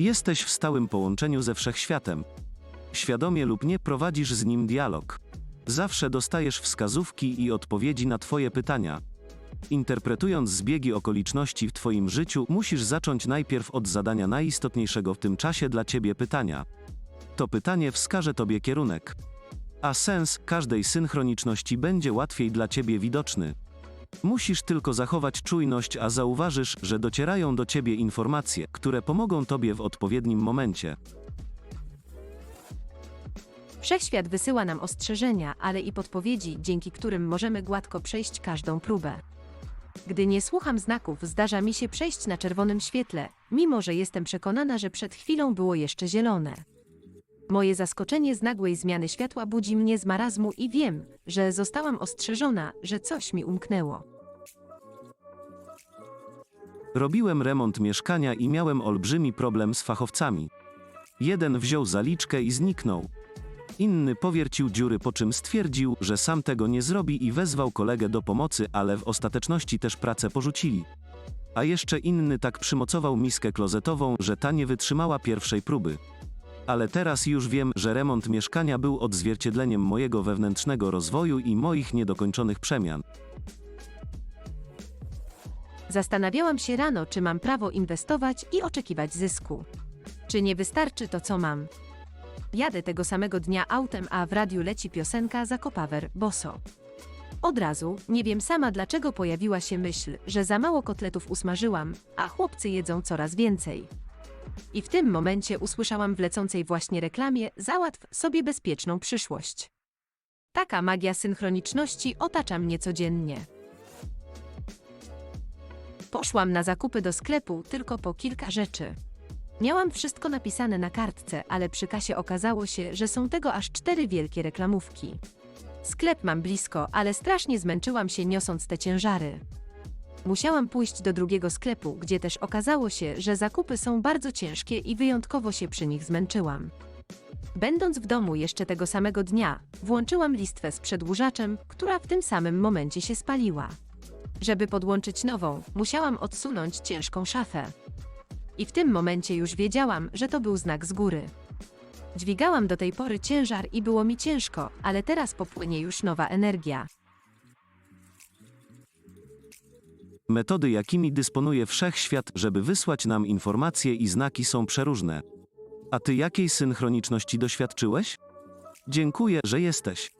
Jesteś w stałym połączeniu ze wszechświatem. Świadomie lub nie prowadzisz z nim dialog. Zawsze dostajesz wskazówki i odpowiedzi na Twoje pytania. Interpretując zbiegi okoliczności w Twoim życiu, musisz zacząć najpierw od zadania najistotniejszego w tym czasie dla Ciebie pytania. To pytanie wskaże Tobie kierunek. A sens każdej synchroniczności będzie łatwiej dla Ciebie widoczny. Musisz tylko zachować czujność, a zauważysz, że docierają do Ciebie informacje, które pomogą Tobie w odpowiednim momencie. Wszechświat wysyła nam ostrzeżenia, ale i podpowiedzi, dzięki którym możemy gładko przejść każdą próbę. Gdy nie słucham znaków, zdarza mi się przejść na czerwonym świetle, mimo że jestem przekonana, że przed chwilą było jeszcze zielone. Moje zaskoczenie z nagłej zmiany światła budzi mnie z marazmu i wiem, że zostałam ostrzeżona, że coś mi umknęło. Robiłem remont mieszkania i miałem olbrzymi problem z fachowcami. Jeden wziął zaliczkę i zniknął. Inny powiercił dziury, po czym stwierdził, że sam tego nie zrobi i wezwał kolegę do pomocy, ale w ostateczności też pracę porzucili. A jeszcze inny tak przymocował miskę klozetową, że ta nie wytrzymała pierwszej próby. Ale teraz już wiem, że remont mieszkania był odzwierciedleniem mojego wewnętrznego rozwoju i moich niedokończonych przemian. Zastanawiałam się rano, czy mam prawo inwestować i oczekiwać zysku. Czy nie wystarczy to, co mam? Jadę tego samego dnia autem, a w radiu leci piosenka Zakopawer, Boso. Od razu, nie wiem sama dlaczego pojawiła się myśl, że za mało kotletów usmażyłam, a chłopcy jedzą coraz więcej. I w tym momencie usłyszałam w lecącej właśnie reklamie Załatw sobie bezpieczną przyszłość. Taka magia synchroniczności otacza mnie codziennie. Poszłam na zakupy do sklepu tylko po kilka rzeczy. Miałam wszystko napisane na kartce, ale przy kasie okazało się, że są tego aż cztery wielkie reklamówki. Sklep mam blisko, ale strasznie zmęczyłam się niosąc te ciężary. Musiałam pójść do drugiego sklepu, gdzie też okazało się, że zakupy są bardzo ciężkie i wyjątkowo się przy nich zmęczyłam. Będąc w domu jeszcze tego samego dnia, włączyłam listwę z przedłużaczem, która w tym samym momencie się spaliła. Żeby podłączyć nową, musiałam odsunąć ciężką szafę. I w tym momencie już wiedziałam, że to był znak z góry. Dźwigałam do tej pory ciężar i było mi ciężko, ale teraz popłynie już nowa energia. Metody, jakimi dysponuje wszechświat, żeby wysłać nam informacje i znaki są przeróżne. A ty jakiej synchroniczności doświadczyłeś? Dziękuję, że jesteś.